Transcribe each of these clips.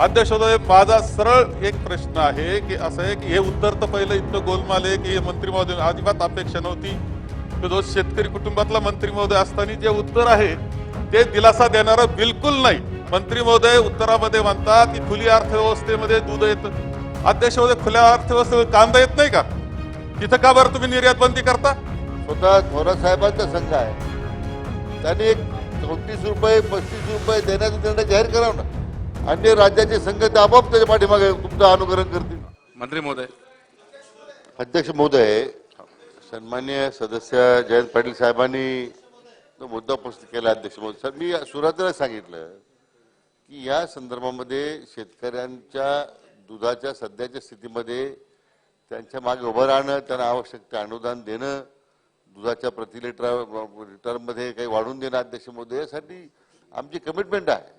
अध्यक्ष महोदय माझा सरळ एक प्रश्न आहे की असं आहे की हे उत्तर तर पहिलं इतकं गोलमाल आहे की हे मंत्री महोदय अजिबात अपेक्षा नव्हती. तो जो शेतकरी कुटुंबातला मंत्री महोदय असताना जे उत्तर आहे ते दिलासा देणारं बिलकुल नाही. मंत्री महोदय उत्तरामध्ये म्हणतात की खुली अर्थव्यवस्थेमध्ये दूध येतं. अध्यक्ष महोदय खुल्या अर्थव्यवस्थेमध्ये कांदा येत नाही का? तिथं का बरं तुम्ही निर्यात बंदी करता? स्वतः थोरात साहेबांचा संघ आहे. त्यांनी एक चौतीस रुपये पस्तीस रुपये देण्याचा निर्णय जाहीर करावा ना. अन्य राज्याचे संघ ते आपोआप त्याच्या पाठीमागे तुमचं अनुकरण करतील. मंत्री महोदय. अध्यक्ष महोदय सन्मान्य सदस्य जयंत पाटील साहेबांनी तो मुद्दा उपस्थित केला अध्यक्ष महोदय. सर मी सुरुवातीला सांगितलं की या संदर्भामध्ये शेतकऱ्यांच्या दुधाच्या सध्याच्या स्थितीमध्ये त्यांच्या मागे उभं राहणं त्यांना आवश्यक ते अनुदान देणं दुधाच्या प्रति लिटर लिटरमध्ये काही वाढवून देणं अध्यक्ष महोदय यासाठी आमची कमिटमेंट आहे.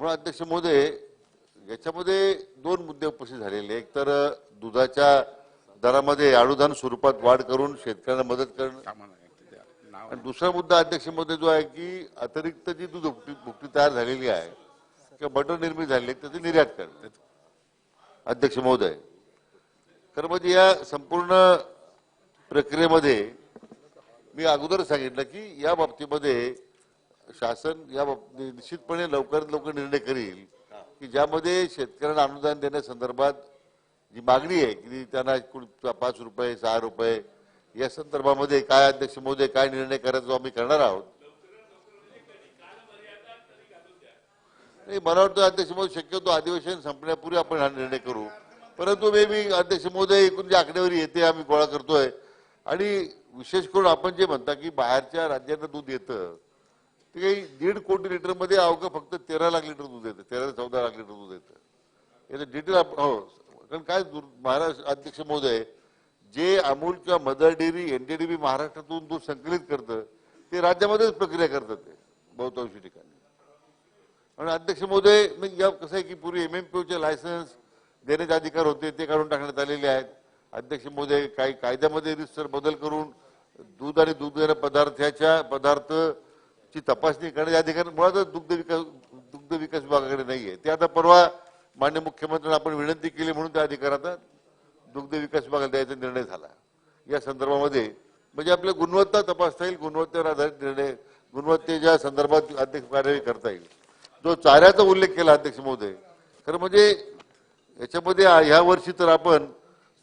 म्हणून अध्यक्ष महोदय याच्यामध्ये दोन मुद्दे उपस्थित झालेले एक तर दुधाच्या दरामध्ये अनुदान स्वरूपात वाढ करून शेतकऱ्यांना मदत करणं. आणि दुसरा मुद्दा अध्यक्ष महोदय जो आहे की अतिरिक्त जी दूध भुकटी तयार झालेली आहे किंवा बटर निर्मित झालेली आहे त्याची निर्यात करणं. अध्यक्ष महोदय खरं म्हणजे या संपूर्ण प्रक्रियेमध्ये मी अगोदर सांगितलं की या बाबतीमध्ये शासन या बाबतीत निश्चितपणे लवकरात लवकर निर्णय करील की ज्यामध्ये शेतकऱ्यांना अनुदान देण्यासंदर्भात जी मागणी आहे की त्यांना पाच रुपये सहा रुपये या संदर्भामध्ये काय अध्यक्ष महोदय काय निर्णय करायचा आम्ही करणार आहोत? नाही मला वाटतं अध्यक्ष महोदय शक्यतो अधिवेशन संपण्यापूर्वी आपण हा निर्णय करू. परंतु मे बी अध्यक्ष महोदय एकूण जी आकडेवारी येते आम्ही गोळा करतोय. आणि विशेष करून आपण जे म्हणता की बाहेरच्या राज्यांना दूध येतं ते काही दीड कोटी लिटरमध्ये अवघं फक्त तेरा लाख लिटर दूध येतं तेरा ते चौदा लाख लिटर दूध येतं. याचं डिटेल हो कारण काय महाराष्ट्र अध्यक्ष महोदय जे अमूल किंवा मदर डेअरी एनडीडीबी महाराष्ट्रातून दूध संकलित करतं ते राज्यामध्येच प्रक्रिया करतात ते बहुतांशी ठिकाणी. आणि अध्यक्ष महोदय नाही या कसं आहे की पूर्वी एम एम पीओचे लायसन्स देण्याचे अधिकार होते ते काढून टाकण्यात आलेले आहेत. अध्यक्ष महोदय काही कायद्यामध्ये रिस्टर बदल करून दूध आणि दूध देणाऱ्या पदार्थाच्या ची तपासणी करण्याचे अधिकार मुळातच दुग्ध विकास दुग्ध विकास विभागाकडे नाहीये. ते आता परवा मान्य मुख्यमंत्र्यांना आपण विनंती केली म्हणून त्या अधिकार आता दुग्ध विकास विभागाला द्यायचा निर्णय झाला. या संदर्भामध्ये म्हणजे आपल्या गुणवत्ता तपासता येईल गुणवत्तेवर आधारित निर्णय गुणवत्तेच्या संदर्भात अध्यक्ष कार्यवाही करता येईल. जो चाऱ्याचा उल्लेख केला अध्यक्ष महोदय खरं म्हणजे याच्यामध्ये ह्या वर्षी तर आपण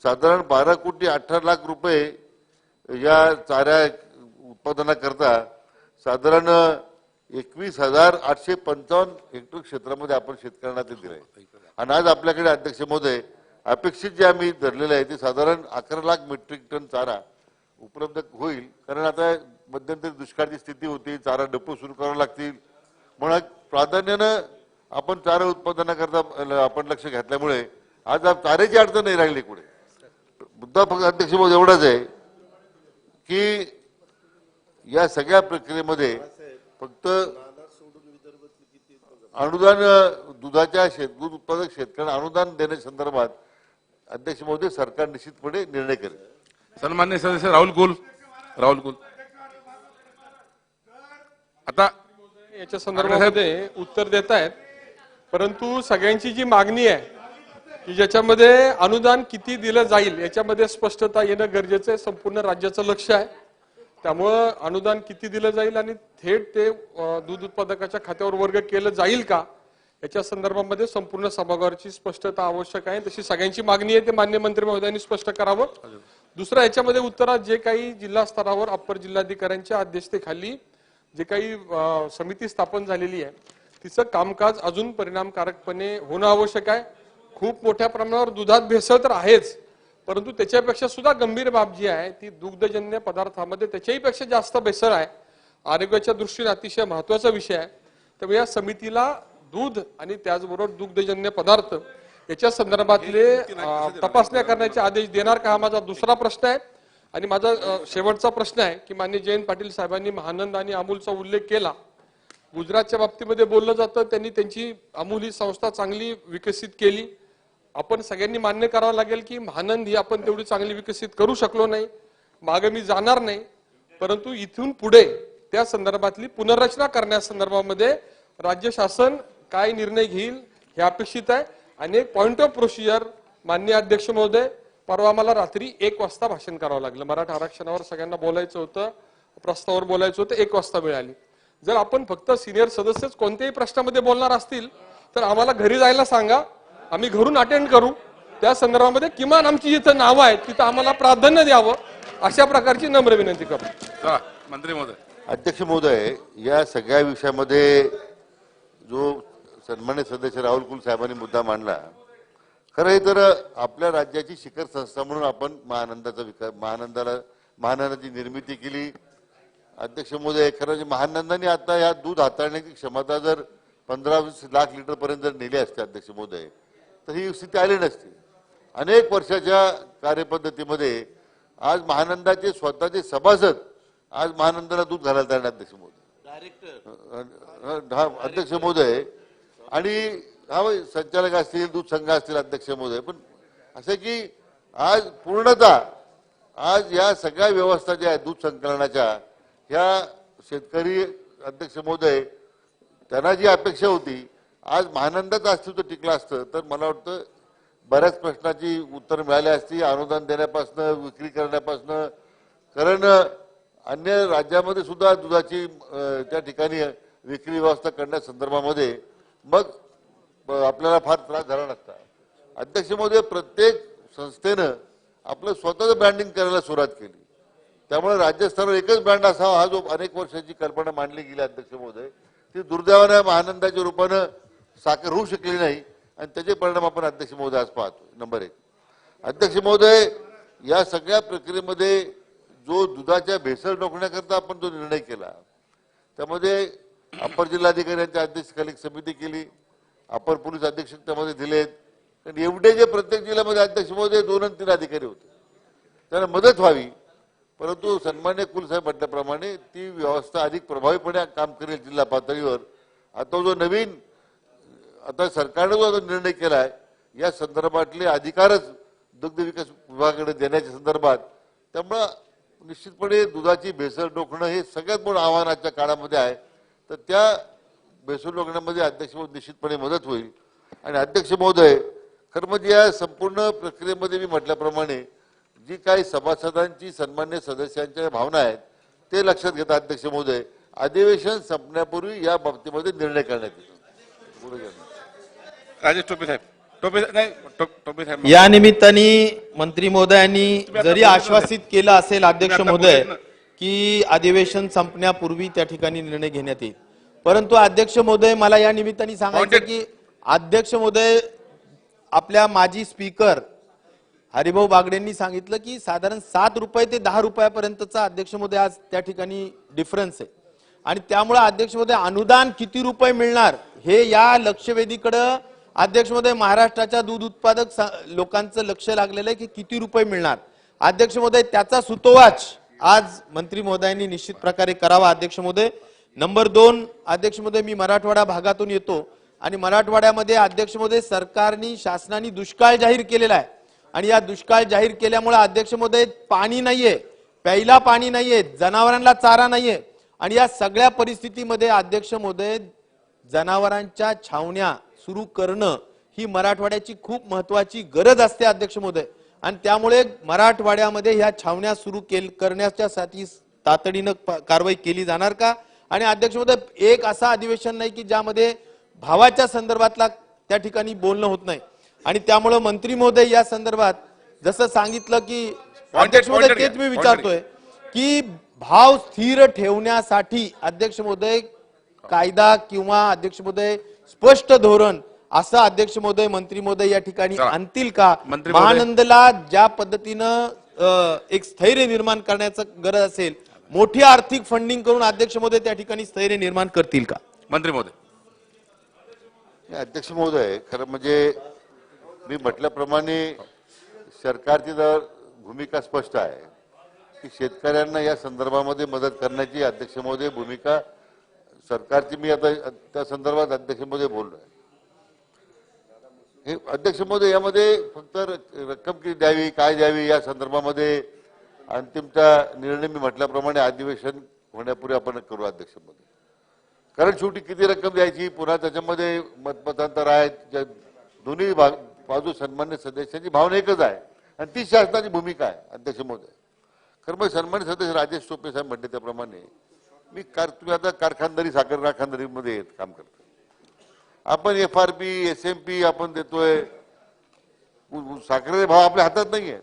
साधारण बारा कोटी अठरा लाख रुपये या चाऱ्या उत्पादनाकरता साधारण एकवीस हजार आठशे पंचावन्न हेक्टर क्षेत्रामध्ये आपण शेतकऱ्यांना ते दिलंय. आणि आज आपल्याकडे अध्यक्ष महोदय अपेक्षित जे आम्ही धरलेलं आहे ते साधारण अकरा लाख मेट्रिक टन चारा उपलब्ध होईल. कारण आता मध्यंतरी दुष्काळाची स्थिती होती चारा डपू सुरू करावे लागतील. म्हणून प्राधान्यानं आपण चारा उत्पादनाकरता ल- आपण लक्ष घातल्यामुळे आज चारेची चाऱ्याची अडचण नाही राहिली कुठे. मुद्दा फक्त अध्यक्ष महोदय एवढाच आहे की या सगळ्या प्रक्रियेमध्ये फक्त अनुदान दुधाच्या शेत दूध उत्पादक शेतकऱ्यांना अनुदान देण्याच्या संदर्भात अध्यक्ष महोदय सरकार निश्चितपणे निर्णय करेल. सन्मान्य सदस्य राहुल कुल राहुल कुल आता याच्या संदर्भामध्ये उत्तर देत आहेत परंतु सगळ्यांची जी मागणी आहे की ज्याच्यामध्ये अनुदान किती दिलं जाईल याच्यामध्ये स्पष्टता येणं गरजेचं आहे संपूर्ण राज्याचं लक्ष आहे. त्यामुळं अनुदान किती दिलं जाईल आणि थेट ते दूध उत्पादकाच्या खात्यावर वर्ग केलं जाईल का? याच्या संदर्भामध्ये संपूर्ण सभागृहाची स्पष्टता आवश्यक आहे. तशी सगळ्यांची मागणी आहे ते मान्य मंत्री महोदयांनी स्पष्ट करावं. दुसरं याच्यामध्ये उत्तरात जे काही जिल्हा स्तरावर अप्पर जिल्हाधिकाऱ्यांच्या अध्यक्षतेखाली जे काही समिती स्थापन झालेली आहे तिचं कामकाज अजून परिणामकारकपणे होणं आवश्यक आहे. खूप मोठ्या प्रमाणावर दुधात भेसळ तर आहेच. परंतु त्याच्यापेक्षा सुद्धा गंभीर बाब जी आहे ती दुग्धजन्य पदार्थामध्ये त्याच्याही पेक्षा जास्त भेसळ आहे. आरोग्याच्या दृष्टीने अतिशय महत्त्वाचा विषय आहे. त्यामुळे या समितीला दूध आणि त्याचबरोबर दुग्धजन्य पदार्थ याच्या संदर्भातले तपासण्या करण्याचे आदेश देणार का हा माझा दुसरा प्रश्न आहे. आणि माझा शेवटचा प्रश्न आहे की मान्य जयंत पाटील साहेबांनी महानंद आणि अमूलचा उल्लेख केला. गुजरातच्या बाबतीमध्ये बोललं जातं त्यांनी त्यांची अमूल ही संस्था चांगली विकसित केली. आपण सगळ्यांनी मान्य करावं लागेल की महानंद ही आपण तेवढी चांगली विकसित करू शकलो नाही. मागे मी जाणार नाही. परंतु इथून पुढे त्या संदर्भातली पुनर्रचना करण्यासंदर्भामध्ये राज्य शासन काय निर्णय घेईल हे अपेक्षित आहे. आणि एक पॉइंट ऑफ प्रोसिजर मान्य अध्यक्ष महोदय परवा मला रात्री एक वाजता भाषण करावं लागलं. मराठा आरक्षणावर सगळ्यांना बोलायचं होतं प्रस्तावावर बोलायचं होतं एक वाजता मिळाली. जर आपण फक्त सिनियर सदस्यच कोणत्याही प्रश्नामध्ये बोलणार असतील तर आम्हाला घरी जायला सांगा. आम्ही घरून अटेंड करू. त्या संदर्भामध्ये किमान आमची जिथं नावं आहेत तिथं आम्हाला प्राधान्य द्यावं अशा प्रकारची नम्र विनंती करतो. चला मंत्री महोदय. अध्यक्ष महोदय या सगळ्या विषयामध्ये जो सन्मान्य सदस्य राहुल कुल साहेबांनी मुद्दा मांडला खरं हे तर आपल्या राज्याची शिखर संस्था म्हणून आपण महानंदाचा विकास महानंदाला महानंदाची निर्मिती केली. अध्यक्ष महोदय खरं म्हणजे महानंदाने आता या दूध हाताळण्याची क्षमता जर पंधरा वीस लाख लिटर पर्यंत जर नेली असते अध्यक्ष महोदय तर ही स्थिती आली नसती. अनेक वर्षाच्या कार्यपद्धतीमध्ये आज महानंदाचे स्वतःचे सभासद आज महानंदाला दूध घालायला तयार अध्यक्ष महोदय. हा अध्यक्ष महोदय. आणि हा संचालक असतील दूध संघ असतील अध्यक्ष महोदय. पण असं की आज पूर्णतः आज या सगळ्या व्यवस्था ज्या आहेत दूध संकलनाच्या ह्या शेतकरी अध्यक्ष महोदय त्यांना जी अपेक्षा होती आज महानंदाचं अस्तित्व टिकलं असतं तर मला वाटतं बऱ्याच प्रश्नाची उत्तर मिळाली असती. अनुदान देण्यापासनं विक्री करण्यापासनं कारण अन्य राज्यामध्ये सुद्धा दुधाची त्या ठिकाणी विक्री व्यवस्था करण्यासंदर्भामध्ये मग आपल्याला फार त्रास झाला नसता. अध्यक्ष महोदय प्रत्येक संस्थेनं आपलं स्वतःचं ब्रँडिंग करायला सुरुवात केली. त्यामुळे राज्यस्तरावर एकच ब्रँड असावा हा जो अनेक वर्षाची कल्पना मांडली गेली अध्यक्ष महोदय ती दुर्दैवानं महानंदाच्या रूपानं साखर होऊ शकली नाही आणि त्याचे परिणाम आपण अध्यक्ष महोदय आज पाहतो. नंबर एक. अध्यक्ष महोदय या सगळ्या प्रक्रियेमध्ये जो दुधाच्या भेसळ रोखण्याकरता आपण जो निर्णय केला त्यामध्ये अपर जिल्हाधिकारी यांच्या अध्यक्षखाली एक समिती केली अपर पोलीस अधीक्षक त्यामध्ये दिलेत. कारण एवढे जे प्रत्येक जिल्ह्यामध्ये अध्यक्ष महोदय दोन आणि तीन अधिकारी होते. त्यांना मदत व्हावी परंतु सन्मान्य कुलसाहेब म्हटल्याप्रमाणे ती व्यवस्था अधिक प्रभावीपणे काम करेल जिल्हा पातळीवर. आता जो नवीन आता सरकारनं जो निर्णय केला आहे या संदर्भातले अधिकारच दुग्ध विकास विभागाकडे देण्याच्या संदर्भात त्यामुळं निश्चितपणे दुधाची भेसळ रोखणं हे सगळ्यात मोठं आव्हान आजच्या काळामध्ये आहे. तर त्या भेसळ रोखण्यामध्ये अध्यक्ष महोदय निश्चितपणे मदत होईल. आणि अध्यक्ष महोदय खरं म्हणजे या संपूर्ण प्रक्रियेमध्ये मी म्हटल्याप्रमाणे जी काही सभासदांची सन्मान्य सदस्यांच्या भावना आहेत ते लक्षात घेता अध्यक्ष महोदय अधिवेशन संपण्यापूर्वी या बाबतीमध्ये निर्णय करण्यात येतो. पुढे राजेश टोपे साहेब. टोपे नाही टो- टोपे साहेब या निमित्ताने मंत्री महोदयांनी जरी आश्वासित केलं असेल अध्यक्ष महोदय की अधिवेशन संपण्यापूर्वी त्या ठिकाणी निर्णय घेण्यात येईल. परंतु अध्यक्ष महोदय मला या निमित्ताने सांगायचं की अध्यक्ष महोदय आपल्या माजी स्पीकर हरिभाऊ बागडेंनी सांगितलं की साधारण सात रुपये ते दहा रुपयापर्यंतचा अध्यक्ष महोदय आज त्या ठिकाणी डिफरन्स आहे. आणि त्यामुळे अध्यक्ष महोदय अनुदान किती रुपये मिळणार हे या लक्षवेधीकडं अध्यक्ष महोदय महाराष्ट्राच्या दूध उत्पादक लोकांचं लक्ष लागलेलं आहे की किती रुपये मिळणार? अध्यक्ष महोदय त्याचा सुतोवाच आज मंत्री महोदयांनी निश्चित प्रकारे करावा. अध्यक्ष महोदय नंबर दोन अध्यक्ष महोदय मी मराठवाडा भागातून येतो आणि मराठवाड्यामध्ये अध्यक्ष महोदय सरकारनी शासनाने दुष्काळ जाहीर केलेला आहे. आणि या दुष्काळ जाहीर केल्यामुळे अध्यक्ष महोदय पाणी नाहीये. प्यायला पाणी नाहीये जनावरांना चारा नाहीये. आणि या सगळ्या परिस्थितीमध्ये अध्यक्ष महोदय जनावरांच्या छावण्या सुरू करणं ही मराठवाड्याची खूप महत्वाची गरज असते अध्यक्ष महोदय. आणि त्यामुळे मराठवाड्यामध्ये ह्या छावण्या सुरू केल करण्याच्यासाठी तातडीनं कारवाई केली जाणार का? आणि अध्यक्ष महोदय एक असा अधिवेशन नाही की ज्यामध्ये भावाच्या संदर्भातला त्या ठिकाणी बोलणं होत नाही. आणि त्यामुळं मंत्री महोदय या संदर्भात जसं सांगितलं की अध्यक्ष महोदय तेच मी विचारतोय की भाव स्थिर ठेवण्यासाठी अध्यक्ष महोदय कायदा किंवा अध्यक्ष महोदय स्पष्ट धोरण असं अध्यक्ष महोदय मंत्री महोदय या ठिकाणी. आणतील का. महानंदला ज्या पद्धतीनं एक स्थैर्य निर्माण करण्याचं गरज असेल मोठी आर्थिक फंडिंग करून अध्यक्ष महोदय त्या ठिकाणी स्थैर्य निर्माण करतील का मंत्री महोदय अध्यक्ष महोदय खरं म्हणजे मी म्हटल्याप्रमाणे सरकारची जर भूमिका स्पष्ट आहे की शेतकऱ्यांना या संदर्भामध्ये मदत करण्याची अध्यक्ष महोदय भूमिका सरकारची मी आता त्या संदर्भात अध्यक्ष मोदी बोललो हे अध्यक्ष मोदी यामध्ये फक्त र- रक्कम किती द्यावी काय द्यावी या संदर्भामध्ये अंतिमचा निर्णय मी म्हटल्याप्रमाणे अधिवेशन होण्यापूर्वी आपण करू अध्यक्ष मोदी कारण शेवटी किती रक्कम द्यायची पुन्हा त्याच्यामध्ये मतमतांतर आहेत दोन्ही भाग बाजू सन्मान्य सदस्यांची भावना एकच आहे. आणि ती शासनाची भूमिका आहे अध्यक्ष मोदी खरं मग सन्मान्य सदस्य राजेश टोपे साहेब म्हणले त्याप्रमाणे मी कार तुम्ही आता कारखानदारी साखर कारखानदारीमध्ये काम करतो आपण F R P S M P आपण देतोय. साखरेचे भाव आपल्या हातात नाही आहेत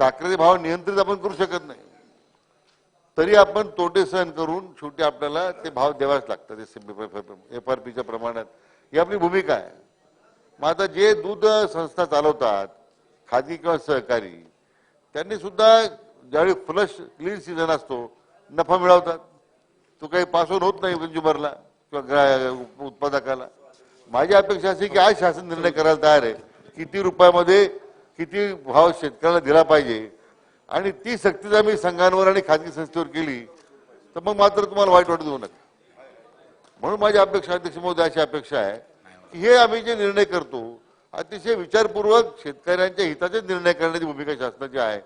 साखरेचे भाव नियंत्रित आपण करू शकत नाही. तरी आपण तोटे सहन करून शेवटी आपल्याला ते भाव द्यावाच लागतात एफ आर पीच्या प्रमाणात. ही आपली भूमिका आहे. मग आता जे दूध संस्था चालवतात खाजगी किंवा सहकारी त्यांनी सुद्धा ज्यावेळी फ्लश क्लीन सीझन असतो नफा मिळवतात. तो काही पासून होत नाही कंझ्युमरला किंवा ग्रा- उत्पादकाला. माझी अपेक्षा अशी की आज शासन निर्णय करायला तयार आहे. किती रुपयामध्ये किती भाव शेतकऱ्याला दिला पाहिजे. आणि ती सक्ती जर मी संघांवर आणि खाजगी संस्थेवर केली तर मग मात्र तुम्हाला वाईट वाटत देऊ नका. म्हणून माझी अपेक्षा अध्यक्ष महोदय अशी अपेक्षा आहे की हे आम्ही जे निर्णय करतो अतिशय विचारपूर्वक शेतकऱ्यांच्या हिताचे निर्णय करण्याची भूमिका शासनाची आहे.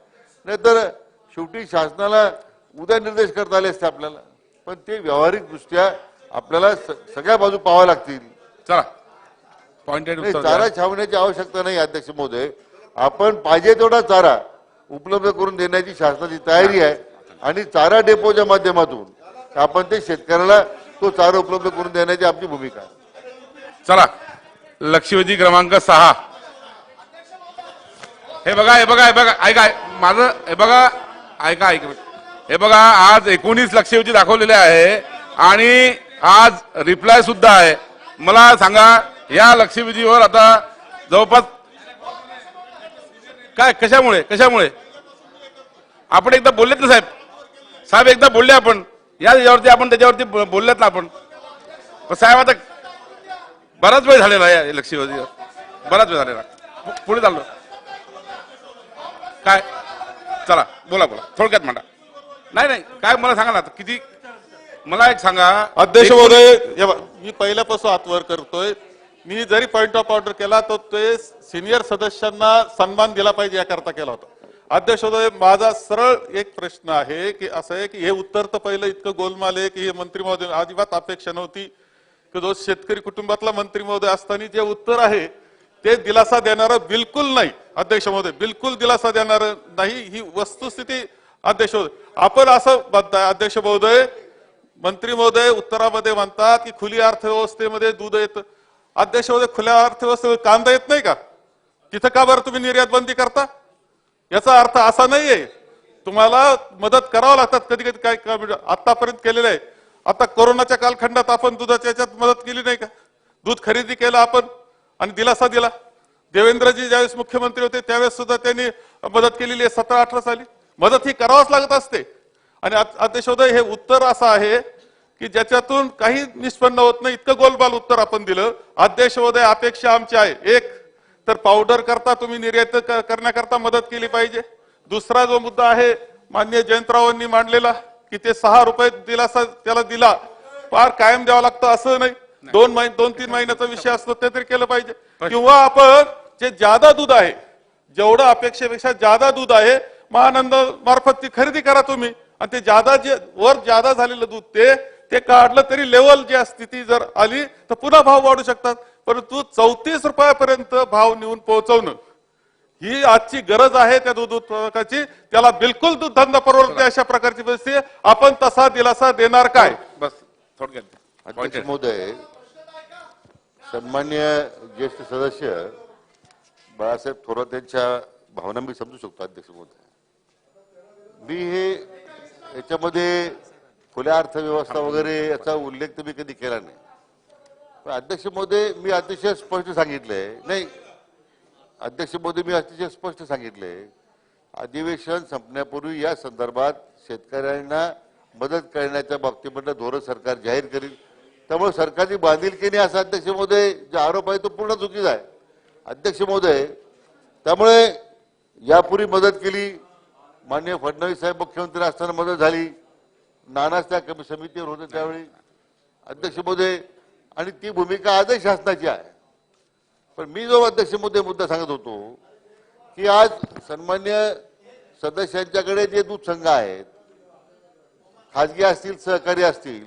नाहीतर शेवटी शासनाला उद्या निर्देश करता आले असते आपल्याला. पण ते व्यावहारिक दृष्ट्या आपल्याला सगळ्या बाजू पाहाव्या लागतील. चला. पॉइंटेड नाही, उत्तर चारा. छावण्याची आवश्यकता नाही अध्यक्ष महोदय. आपण पाहिजे तेवढा चारा उपलब्ध करून देण्याची शासनाची तयारी आहे आणि चारा डेपोच्या माध्यमातून आपण ते शेतकऱ्याला तो चारा उपलब्ध करून देण्याची आमची भूमिका आहे. चला. लक्षवेधी क्रमांक सहा. हे बघा हे बघा हे बघा ऐका माझं हे बघा ऐका ऐक. हे बघा आज एकोणीस लक्षवेधी दाखवलेले आहे आणि आज रिप्लाय सुद्धा आहे. मला सांगा या लक्षवेधीवर आता जवळपास काय कशामुळे कशामुळे? आपण एकदा बोललेत ना साहेब? साहेब एकदा बोलले आपण. या याच्यावरती आपण त्याच्यावरती बोललेत ना आपण. पण साहेब आता बराच वेळ झालेला आहे या लक्षवेधीवर. बराच वेळ झालेला. पुढे चाललो. काय? चला बोला बोला. थोडक्यात म्हणा नाही नाही काय मला सांगा ना आता किती मला एक सांगा. अध्यक्ष महोदय हे बघ, मी पहिल्यापासून हात वर करतोय. मी जरी पॉइंट ऑफ ऑर्डर केला तर ते सिनियर सदस्यांना सन्मान दिला पाहिजे याकरता केला होता. अध्यक्ष महोदय माझा सरळ एक प्रश्न आहे की असं आहे की हे उत्तर तर पहिलं इतकं गोलमाल आहे की हे मंत्री महोदय अजिबात अपेक्षा नव्हती. की जो शेतकरी कुटुंबातला मंत्री महोदय असताना जे उत्तर आहे ते दिलासा देणारं बिलकुल नाही. अध्यक्ष महोदय बिलकुल दिलासा देणारं नाही. ही वस्तुस्थिती अध्यक्ष महोदय आपण असं म्हणताय अध्यक्ष महोदय मंत्री महोदय उत्तरामध्ये म्हणतात की खुली अर्थव्यवस्थेमध्ये दूध येत. अध्यक्ष महोदय खुल्या अर्थव्यवस्थेमध्ये कांदा येत नाही का? तिथं का बरं तुम्ही निर्यात बंदी करता? याचा अर्थ असा नाहीये. तुम्हाला मदत करावं लागतात कधी कधी काय आतापर्यंत केलेलं आहे. आता कोरोनाच्या कालखंडात आपण दुधाच्या याच्यात मदत केली नाही का? दूध खरेदी केलं आपण आणि दिलासा दिला. देवेंद्रजी ज्यावेळेस मुख्यमंत्री होते त्यावेळेस सुद्धा त्यांनी मदत केलेली आहे सतरा अठरा साली. मदत ही करावंच लागत असते. आणि अ- अध्यक्ष महोदय हे उत्तर असं आहे की ज्याच्यातून काही निष्पन्न होत नाही इतकं गोलबाल उत्तर आपण दिलं. अध्यक्ष महोदय अपेक्षा आमची आहे. एक तर पावडर करता तुम्ही निर्यात करण्याकरता मदत केली पाहिजे. दुसरा जो मुद्दा आहे मान्य जयंतरावांनी मांडलेला की ते सहा रुपये दिलासा त्याला दिला. फार कायम द्यावा लागतं असं नाही. दोन महिने दोन तीन महिन्याचा विषय असतो ते तरी केलं पाहिजे. किंवा आपण जे जादा दूध आहे जेवढं अपेक्षेपेक्षा जादा दूध आहे महानंद मार्फत ती खरेदी करा तुम्ही. आणि ते जादा जे वर जादा झालेलं दूध ते ते काढलं तरी लेवल जी स्थिती जर आली तर पुन्हा भाव वाढू शकतात. परंतु चौतीस रुपयापर्यंत भाव नेऊन पोहोचवणं ही आजची गरज आहे त्या दूध उत्पादकाची. त्याला बिलकुल दूध धंदा परवडते अशा प्रकारची परिस्थिती. आपण तसा दिलासा देणार काय? बस थोडक्यात. महोदय सन्मान्य ज्येष्ठ सदस्य बाळासाहेब थोरात यांच्या भावना मी समजू शकतो अध्यक्ष महोदय. मी हे याच्यामध्ये खुल्या अर्थव्यवस्था वगैरे याचा उल्लेख तर मी कधी केला नाही. पण अध्यक्ष मोदी मी अतिशय स्पष्ट सांगितलंय. नाही अध्यक्ष मोदी मी अतिशय स्पष्ट सांगितलंय. अधिवेशन संपण्यापूर्वी या संदर्भात शेतकऱ्यांना मदत करण्याच्या बाबतीमधलं धोरण सरकार जाहीर करील. त्यामुळे सरकारची बांधिलकी नाही असा अध्यक्ष महोदय जो आरोप आहे तो पूर्ण चुकीचा आहे. अध्यक्ष महोदय त्यामुळे यापूर्वी मदत केली माननीय फडणवीस साहेब मुख्यमंत्री असताना मदत झाली. नानाच त्या कमी समितीवर होते त्यावेळी. अध्यक्ष महोदय आणि ती भूमिका आजही शासनाची आहे. पण मी जो अध्यक्ष मुद्दे मुद्दा सांगत होतो की आज सन्मान्य सदस्यांच्याकडे जे दूध संघ आहेत खाजगी असतील सहकारी असतील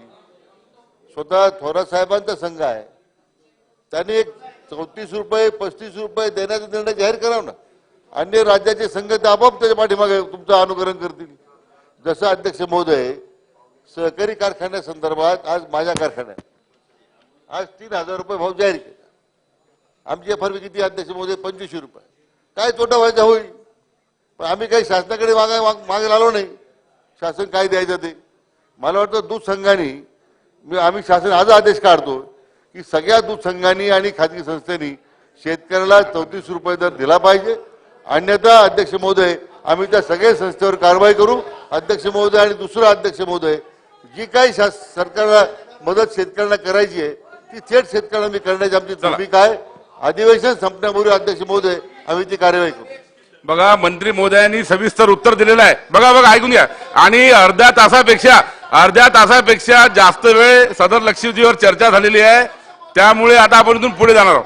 स्वतः थोरात साहेबांचा संघ आहे. त्यांनी एक चौतीस रुपये पस्तीस रुपये देण्याचा निर्णय जाहीर करावा ना. अन्य राज्याचे संघ ते आपोआप त्याच्या पाठीमागे तुमचं अनुकरण करतील. जसं अध्यक्ष महोदय सहकारी कारखान्यासंदर्भात आज माझ्या कारखान्यात. आज तीन हजार रुपये भाव जाहीर केला. आमची एफ किती अध्यक्ष महोदय? पंचवीसशे रुपये. काय तोटा व्हायचा होईल? पण आम्ही काही शासनाकडे मागे मागायला आलो नाही. शासन काय द्यायचं ते? मला वाटतं दूध संघाने मी आम्ही शासन आज आदेश काढतो की सगळ्या दूध संघांनी आणि खाजगी संस्थेनी शेतकऱ्याला चौतीस रुपये दर दिला पाहिजे. अन्यथा अध्यक्ष महोदय आम्ही त्या सगळ्या संस्थेवर कारवाई करू. अध्यक्ष महोदय आणि दुसरा अध्यक्ष महोदय जी काही सरकारला मदत शेतकऱ्यांना करायची आहे ती थेट शेतकऱ्यांना मी करण्याची आमची भूमिका आहे. अधिवेशन संपण्यापूर्वी अध्यक्ष महोदय आम्ही ती कार्यवाही करू. बघा मंत्री महोदयांनी सविस्तर उत्तर दिलेलं आहे. बघा बघा ऐकून घ्या. आणि अर्ध्या तासापेक्षा अर्ध्या तासापेक्षा जास्त वेळ सदर लक्षवेधीवर चर्चा झालेली आहे. त्यामुळे आता आपण इथून पुढे जाणार आहोत.